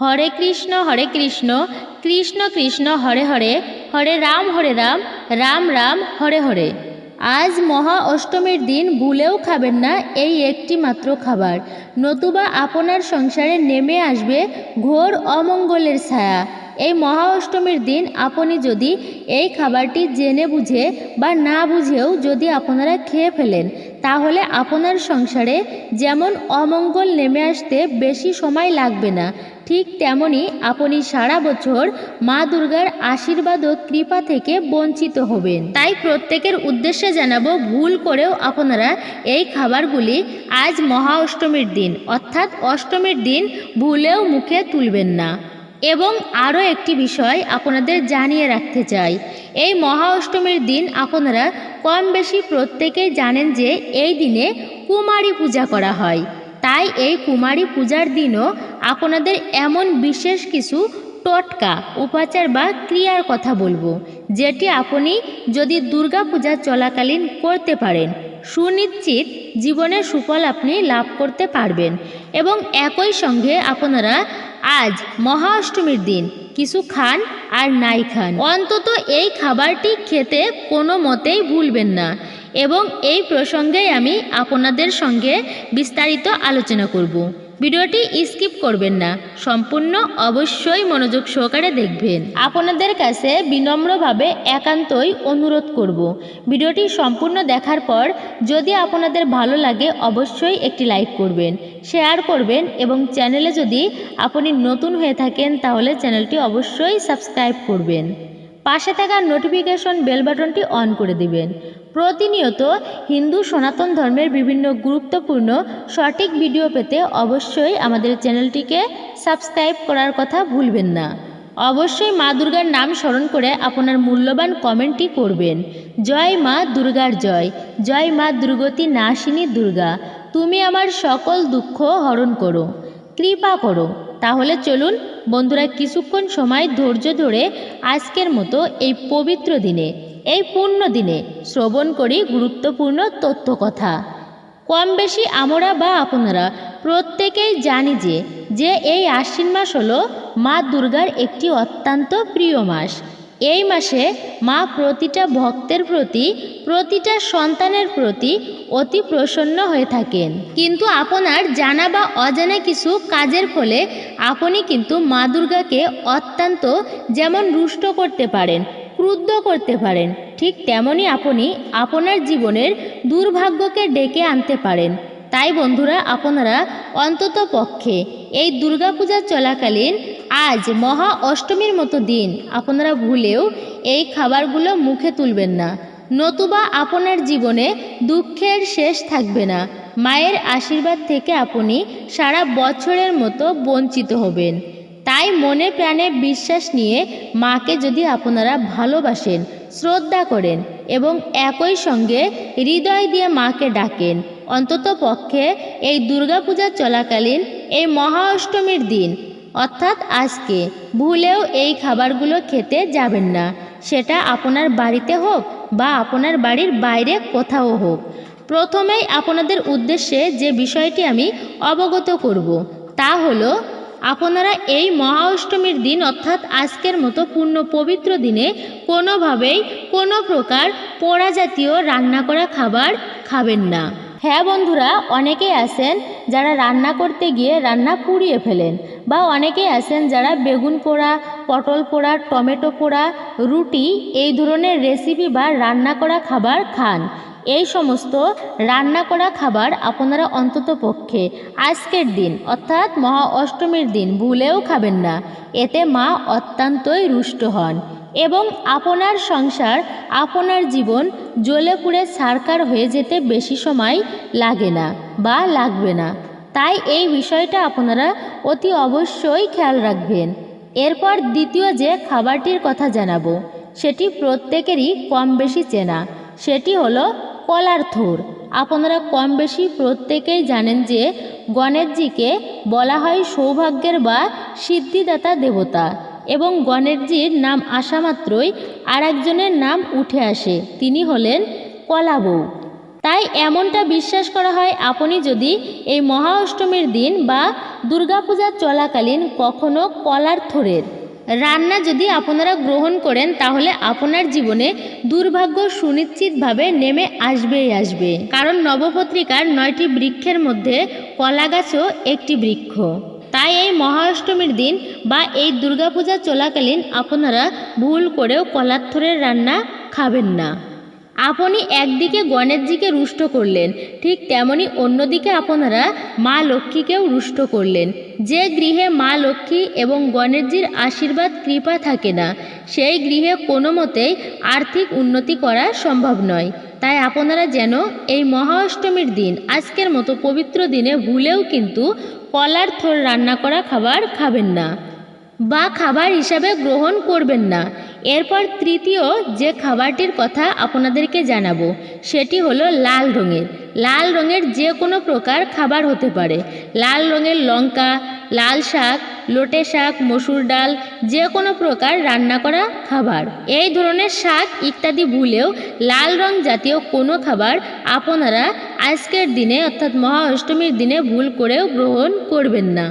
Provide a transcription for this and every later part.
হরে কৃষ্ণ হরে কৃষ্ণ কৃষ্ণ কৃষ্ণ, হরে হরে হরে রাম হরে রাম রাম রাম, হরে হরে। আজ মহা অষ্টমীর দিন ভুলেও খাবেন না এই একটি মাত্র খাবার। নতুবা আপনার সংসারে নেমে আসবে ঘোর অমঙ্গলের ছায়া। এই মহা অষ্টমীর দিন আপনি যদি এই খাবারটি জেনে বুঝে বা না বুঝেও যদি আপনারা খেয়ে ফেলেন, তাহলে আপনার সংসারে যেমন অমঙ্গল নেমে আসতে বেশি সময় লাগবে না। ঠিক তেমনি আপনি সারা বছর মা দুর্গার আশীর্বাদ ও কৃপা থেকে বঞ্চিত হবেন। তাই প্রত্যেকের উদ্দেশ্যে জানাব, ভুল করেও আপনারা এই খাবারগুলি আজ মহা অষ্টমীর দিন, অর্থাৎ অষ্টমীর দিন ভুলেও মুখে তুলবেন না। এবং আরও একটি বিষয় আপনাদের জানিয়ে রাখতে চাই। এই মহা অষ্টমীর দিন আপনারা কম বেশি প্রত্যেকেই জানেন যে এই দিনে কুমারী পূজা করা হয়। তাই এই কুমারী পূজার দিনও আপনাদের এমন বিশেষ কিছু টোটকা, উপাচার বা ক্রিয়ার কথা বলব, যেটি আপনি যদি দুর্গা পূজা চলাকালীন করতে পারেন, সুনিশ্চিত জীবনের সুফল আপনি লাভ করতে পারবেন। এবং একই সঙ্গে আপনারা আজ মহা অষ্টমীর দিন। কিছু খান আর নাই খান। অন্তত এই খাবারটি খেতে কোনো মতেই ভুলবেন না এবং এই প্রসঙ্গেই আমি আপনাদের সঙ্গে বিস্তারিত আলোচনা করব। ভিডিওটি স্কিপ করবেন না, সম্পূর্ণ অবশ্যই মনোযোগ সহকারে দেখবেন। আপনাদের কাছে বিনম্রভাবে একান্তই অনুরোধ করব। ভিডিওটি সম্পূর্ণ দেখার পর যদি আপনাদের ভালো লাগে, অবশ্যই একটি লাইক করবেন, শেয়ার করবেন এবং চ্যানেলে যদি আপনি নতুন হয়ে থাকেন, তাহলে চ্যানেলটি অবশ্যই সাবস্ক্রাইব করবেন। পাশে থাকা নোটিফিকেশন বেল বাটনটি অন করে দিবেন। প্রতিনিয়ত হিন্দু সনাতন ধর্মের বিভিন্ন গুরুত্বপূর্ণ সঠিক ভিডিও পেতে অবশ্যই আমাদের চ্যানেলটিকে সাবস্ক্রাইব করার কথা ভুলবেন না। অবশ্যই মা দুর্গার নাম স্মরণ করে আপনার মূল্যবান কমেন্টটি করবেন। জয় মা দুর্গার জয় জয় মা দুর্গতি নাশিনী দুর্গা, তুমি আমার সকল দুঃখ হরণ করো, কৃপা করো। তাহলে চলুন, বন্ধুরা কিছুক্ষণ সময় ধৈর্য ধরে আজকের মতো এই পবিত্র দিনে, এই পূর্ণ দিনে শ্রবণ করি গুরুত্বপূর্ণ তথ্য কথা কম বেশি আমরা বা আপনারা প্রত্যেকেই জানি যে যে এই আশ্বিন মাস হলো মা দুর্গার একটি অত্যন্ত প্রিয় মাস। এই মাসে মা প্রতিটা ভক্তের প্রতি, প্রতিটা সন্তানের প্রতি অতি প্রসন্ন হয়ে থাকেন। কিন্তু আপনার জানা বা অজানা কিছু কাজের ফলে আপনি কিন্তু মা দুর্গাকে অত্যন্ত যেমন রুষ্ট করতে পারেন, ক্রুদ্ধ করতে পারেন, ঠিক তেমনি আপনি আপনার জীবনের দুর্ভাগ্যকে ডেকে আনতে পারেন। তাই বন্ধুরা, আপনারা অন্তত পক্ষে এই দুর্গাপূজা চলাকালীন আজ মহা অষ্টমীর মতো দিন। আপনারা ভুলেও এই খাবারগুলো মুখে তুলবেন না। নতুবা আপনার জীবনে দুঃখের শেষ থাকবে না। মায়ের আশীর্বাদ থেকে আপনি সারা বছরের মতো বঞ্চিত হবেন। তাই মনে প্রাণে বিশ্বাস নিয়ে মাকে যদি আপনারা ভালোবাসেন, শ্রদ্ধা করেন এবং একই সঙ্গে হৃদয় দিয়ে মাকে ডাকেন অন্তত পক্ষে এই দুর্গাপূজা চলাকালীন এই মহা অষ্টমীর দিন অর্থাৎ আজকে। ভুলেও এই খাবারগুলো খেতে যাবেন না। সেটা আপনার বাড়িতে হোক বা আপনার বাড়ির বাইরে কোথাও হোক। প্রথমেই আপনাদের উদ্দেশ্যে যে বিষয়টি আমি অবগত করব, তা হলো, আপনারা এই মহা অষ্টমীর দিন অর্থাৎ আজকের মতো পূর্ণ পবিত্র দিনে কোনোভাবেই কোনো প্রকার পোড়া জাতীয় রান্না করা খাবার খাবেন না। হ্যাঁ বন্ধুরা, অনেকেই আছেন যারা রান্না করতে গিয়ে রান্না পুড়িয়ে ফেলেন বা অনেকেই আছেন যারা বেগুন পোড়া, পটল পোড়া, টমেটো পোড়া, রুটি এই ধরনের রেসিপি বা রান্না করা খাবার খান। এই সমস্ত রান্না করা খাবার আপনারা অন্তত পক্ষে আজকের দিন অর্থাৎ মহা অষ্টমীর দিন ভুলেও খাবেন না। এতে মা অত্যন্তই রুষ্ট হন। এবং আপনার সংসার, আপনার জীবন জ্বলে পুড়ে সারকার হয়ে যেতে বেশি সময় লাগে না বা লাগবে না। তাই এই বিষয়টা আপনারা অতি অবশ্যই খেয়াল রাখবেন। এরপর দ্বিতীয় যে খাবারটির কথা জানাব, সেটি প্রত্যেকেরই কম বেশি চেনা। সেটি হলো কলার থোর। আপনারা কম বেশি প্রত্যেকেই জানেন যে গণেশজিকে বলা হয় সৌভাগ্যের বা সিদ্ধিদাতা দেবতা। এবং গণেশজির নাম আসা মাত্রই আর একজনের নাম উঠে আসে, তিনি হলেন কলা বউ তাই এমনটা বিশ্বাস করা হয় আপনি যদি এই মহা অষ্টমীর দিন বা দুর্গাপূজা চলাকালীন কখনো কলার থোরের রান্না যদি আপনারা গ্রহণ করেন, তাহলে আপনার জীবনে দুর্ভাগ্য সুনিশ্চিতভাবে নেমে আসবেই আসবে। কারণ নবপত্রিকার নয়টি বৃক্ষের মধ্যে কলা গাছও একটি বৃক্ষ। তাই এই মহা অষ্টমীর দিন বা এই দুর্গাপূজা চলাকালীন আপনারা ভুল করেও কলার থোরের রান্না খাবেন না। আপনি একদিকে গণেশজিকে রুষ্ট করলেন, ঠিক তেমনি অন্যদিকে আপনারা মা লক্ষ্মীকেও রুষ্ট করলেন। যে গৃহে মা লক্ষ্মী এবং গণেশজির আশীর্বাদ, কৃপা থাকে না, সেই গৃহে কোনো মতেই আর্থিক উন্নতি করা সম্ভব নয়। তাই আপনারা যেন এই মহা অষ্টমীর দিন, আজকের মতো পবিত্র দিনে ভুলেও কিন্তু কলার থোর রান্না করা খাবার খাবেন না বা খাবার হিসাবে গ্রহণ করবেন না। এরপর তৃতীয় যে খাবারটির কথা আপনাদেরকে জানাব, সেটি হলো লাল রঙের। লাল রঙের যে কোনো প্রকার খাবার হতে পারে। লাল রঙের লঙ্কা, লাল শাক, লোটে শাক, মসুর ডাল, যে কোনো প্রকার রান্না করা খাবার। এই ধরনের শাক ইত্যাদি ভুলেও লাল রং জাতীয় কোনো খাবার আপনারা আজকের দিনে, অর্থাৎ মহা অষ্টমীর দিনে ভুল করেও গ্রহণ করবেন না।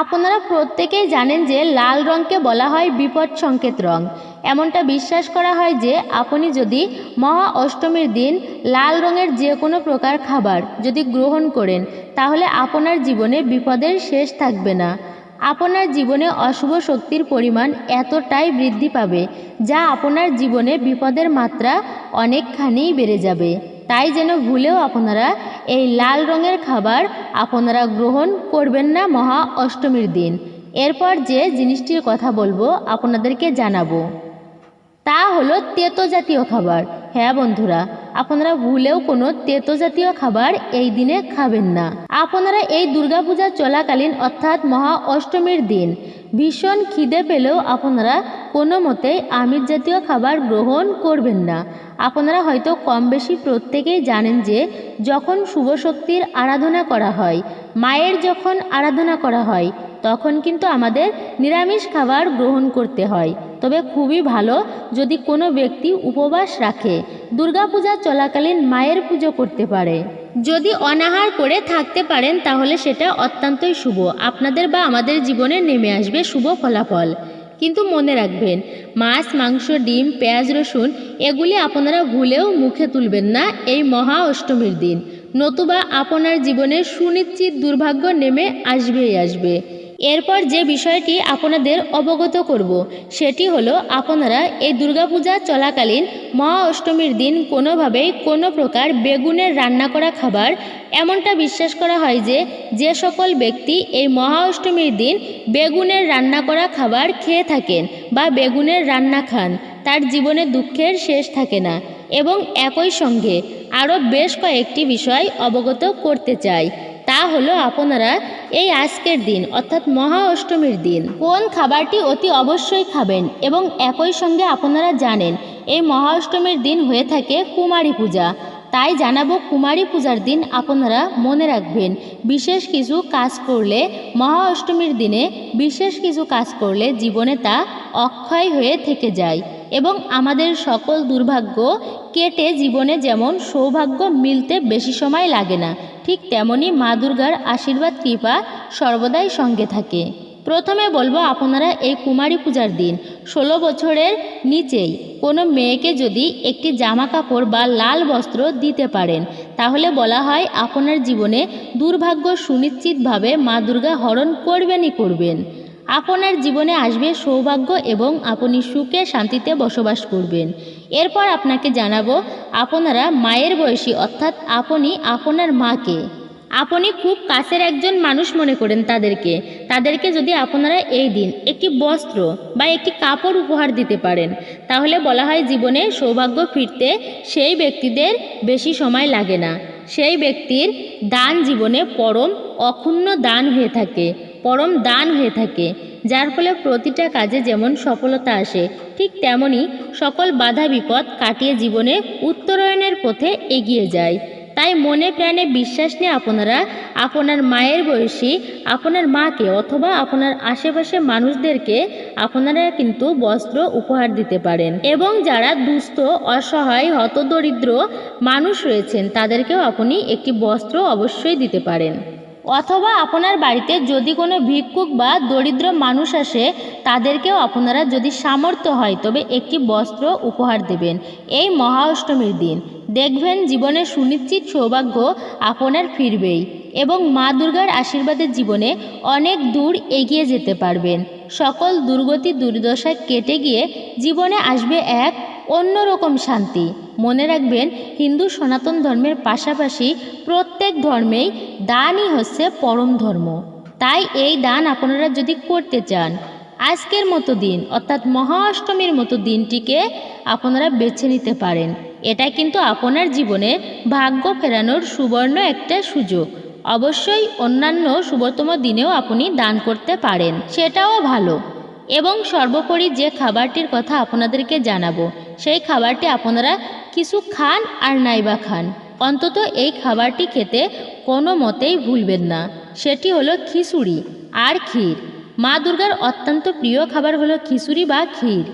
আপনারা প্রত্যেকেই জানেন যে লাল রঙকে বলা হয় বিপদ সংকেত রং। এমনটা বিশ্বাস করা হয় যে আপনি যদি মহা অষ্টমীর দিন লাল রঙের যে কোনো প্রকার খাবার যদি গ্রহণ করেন, তাহলে আপনার জীবনে বিপদের শেষ থাকবে না। আপনার জীবনে অশুভ শক্তির পরিমাণ এতটাই বৃদ্ধি পাবে, যা আপনার জীবনে বিপদের মাত্রা অনেকখানিই বেড়ে যাবে। তাই যেন ভুলেও আপনারা এই লাল রঙের খাবার আপনারা গ্রহণ করবেন না মহা অষ্টমীর দিন। এরপর যে জিনিসটির কথা বলব, আপনাদেরকে জানাব। তা হলো তেতো জাতীয় খাবার। হ্যাঁ বন্ধুরা, আপনারা ভুলেও কোনো তেতো জাতীয় খাবার এই দিনে খাবেন না। আপনারা এই দুর্গাপূজা চলাকালীন অর্থাৎ মহা অষ্টমীর দিন ভীষণ খিদে পেলেও আপনারা কোনো মতেই আমিষ জাতীয় খাবার গ্রহণ করবেন না। আপনারা হয়তো কম বেশি প্রত্যেকেই জানেন যে, যখন শুভ শক্তির আরাধনা করা হয়, মায়ের যখন আরাধনা করা হয়, তখন কিন্তু আমাদের নিরামিষ খাবার গ্রহণ করতে হয়। তবে খুবই ভালো যদি কোনো ব্যক্তি উপবাস রাখে, দুর্গাপূজা চলাকালীন মায়ের পুজো করতে পারে। যদি অনাহার করে থাকতে পারেন, তাহলে সেটা অত্যন্তই শুভ। আপনাদের বা আমাদের জীবনে নেমে আসবে শুভ ফলাফল। কিন্তু মনে রাখবেন, মাছ, মাংস, ডিম, পেঁয়াজ, রসুন, এগুলি আপনারা ভুলেও মুখে তুলবেন না এই মহা অষ্টমীর দিন। নতুবা আপনার জীবনে সুনিশ্চিত দুর্ভাগ্য নেমে আসবেই আসবে। এরপর যে বিষয়টি আপনাদের অবগত করব, সেটি হলো আপনারা এই দুর্গাপূজা চলাকালীন মহা অষ্টমীর দিন কোনোভাবেই কোনো প্রকার বেগুনের রান্না করা খাবার এমনটা বিশ্বাস করা হয় যে যে সকল ব্যক্তি এই মহা অষ্টমীর দিন বেগুনের রান্না করা খাবার খেয়ে থাকেন বা বেগুনের রান্না খান, তার জীবনে দুঃখের শেষ থাকে না। এবং একই সঙ্গে আরও বেশ কয়েকটি বিষয় অবগত করতে চাই। তা হলো আপনারা এই আজকের দিন, অর্থাৎ মহা অষ্টমীর দিন, কোন খাবারটি অতি অবশ্যই খাবেন এবং একই সঙ্গে আপনারা জানেন, এই মহা অষ্টমীর দিন হয়ে থাকে কুমারী পূজা। তাই জানাব কুমারী পূজার দিন আপনারা মনে রাখবেন, বিশেষ কিছু কাজ করলে, মহা অষ্টমীর দিনে বিশেষ কিছু কাজ করলে জীবনে তা অক্ষয় হয়ে থেকে যায় এবং আমাদের সকল দুর্ভাগ্য কেটে জীবনে যেমন সৌভাগ্য মিলতে বেশি সময় লাগে না ঠিক তেমনই মা দুর্গার আশীর্বাদ, কৃপা সর্বদাই সঙ্গে থাকে। প্রথমে বলব আপনারা এই কুমারী পূজার দিন, ষোলো বছরের নিচেই কোনো মেয়েকে যদি একটি জামা কাপড় বা লাল বস্ত্র দিতে পারেন, তাহলে বলা হয় আপনার জীবনে দুর্ভাগ্য সুনিশ্চিতভাবে মা দুর্গা হরণ করবেনই করবেন। আপনার জীবনে আসবে সৌভাগ্য এবং আপনি সুখে শান্তিতে বসবাস করবেন। এরপর আপনাকে জানাব, আপনারা মায়ের বয়সী, অর্থাৎ আপনি আপনার মাকে। আপনি খুব কাছের একজন মানুষ মনে করেন তাদেরকে। তাদেরকে যদি আপনারা এই দিন একটি বস্ত্র বা একটি কাপড় উপহার দিতে পারেন, তাহলে বলা হয় জীবনে সৌভাগ্য ফিরতে সেই ব্যক্তিদের বেশি সময় লাগে না। সেই ব্যক্তির দান জীবনে পরম অক্ষুণ্ণ দান হয়ে থাকে। পরম দান হয়ে থাকে, যার ফলে প্রতিটা কাজে যেমন সফলতা আসে, ঠিক তেমনি সকল বাধা বিপদ কাটিয়ে জীবনে উত্তরায়ণের পথে এগিয়ে যায়। তাই মনে প্রাণে বিশ্বাস নিয়ে আপনারা আপনার মায়ের বয়সী, আপনার মাকে অথবা আপনার আশেপাশে মানুষদেরকে আপনারা কিন্তু বস্ত্র উপহার দিতে পারেন এবং যারা দুস্থ, অসহায়, হতদরিদ্র মানুষ রয়েছেন, তাদেরকেও আপনি একটি বস্ত্র অবশ্যই দিতে পারেন। অথবা আপনার বাড়িতে যদি কোনো ভিক্ষুক বা দরিদ্র মানুষ আসে, তাদেরকেও আপনারা যদি সামর্থ্য হয়, তবে একটি বস্ত্র উপহার দেবেন। এই মহা অষ্টমীর দিন। দেখবেন জীবনে সুনিশ্চিত সৌভাগ্য আপনার ফিরবেই এবং মা দুর্গার আশীর্বাদের জীবনে অনেক দূর এগিয়ে যেতে পারবেন। সকল দুর্গতি দুর্দশা কেটে গিয়ে জীবনে আসবে এক অন্যরকম শান্তি। মনে রাখবেন, হিন্দু সনাতন ধর্মের পাশাপাশি প্রত্যেক ধর্মেই দানই হচ্ছে পরম ধর্ম। তাই এই দান আপনারা যদি করতে চান, আজকের মতো দিন অর্থাৎ মহা অষ্টমীর মতো দিনটিকে আপনারা বেছে নিতে পারেন। এটা কিন্তু আপনার জীবনে ভাগ্য ফেরানোর সুবর্ণ একটা সুযোগ। অবশ্যই অন্যান্য শুভতম দিনেও আপনি দান করতে পারেন, সেটাও ভালো। এবং সর্বোপরি যে খাবারটির কথা আপনাদেরকে জানাব সেই খাবারটি আপনারা কিছু খান আর নাইবা খান। অন্তত এই খাবারটি খেতে কোনো মতেই ভুলবেন না। সেটি হলো খিচুড়ি আর ক্ষীর। মা দুর্গার অত্যন্ত প্রিয় খাবার হলো খিচুড়ি বা ক্ষীর।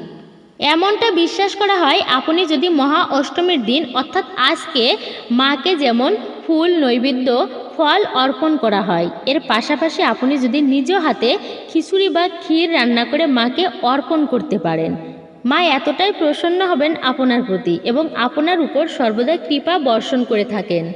এমনটা বিশ্বাস করা হয়, আপনি যদি মহা অষ্টমীর দিন অর্থাৎ আজকে মাকে যেমন ফুল, নৈবেদ্য, ফল অর্পণ করা হয়, এর পাশাপাশি আপনি যদি নিজ হাতে খিচুড়ি বা ক্ষীর রান্না করে মাকে অর্পণ করতে পারেন। মা এতটাই প্রসন্ন হবেন আপনার প্রতি এবং আপনার উপর সর্বদা কৃপা বর্ষণ করে থাকেন।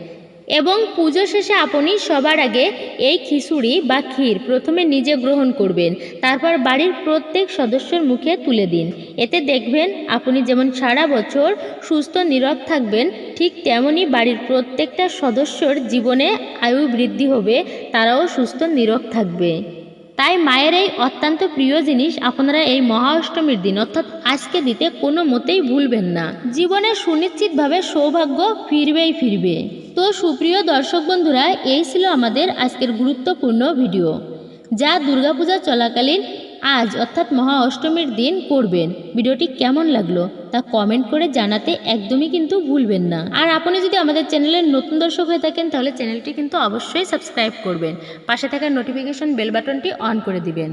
এবং পুজো শেষে আপনি সবার আগে এই খিচুড়ি বা ক্ষীর প্রথমে নিজে গ্রহণ করবেন, তারপর বাড়ির প্রত্যেক সদস্যর মুখে তুলে দিন। এতে দেখবেন আপনি যেমন সারা বছর সুস্থ, নীরব থাকবেন, ঠিক তেমনই বাড়ির প্রত্যেকটা সদস্যর জীবনে আয়ু বৃদ্ধি হবে, তারাও সুস্থ, নীরব থাকবে। তাই মায়ের এই অত্যন্ত প্রিয় জিনিস আপনারা এই মহা অষ্টমীর দিন, অর্থাৎ আজকে দিতে কোনো মতেই ভুলবেন না। জীবনে সুনিশ্চিতভাবে সৌভাগ্য ফিরবেই ফিরবে। তো সুপ্রিয় দর্শক বন্ধুরা, এই ছিল আমাদের আজকের গুরুত্বপূর্ণ ভিডিও। যা দুর্গাপূজা চলাকালীন আজ অর্থাৎ মহা অষ্টমীর দিন করবেন। ভিডিওটি কেমন লাগল তা কমেন্ট করে জানাতে একদমই কিন্তু ভুলবেন না। আর আপনি যদি আমাদের চ্যানেলের নতুন দর্শক হয়ে থাকেন, তাহলে চ্যানেলটি কিন্তু অবশ্যই সাবস্ক্রাইব করবেন। পাশে থাকা নোটিফিকেশন বেল বাটনটি অন করে দিবেন।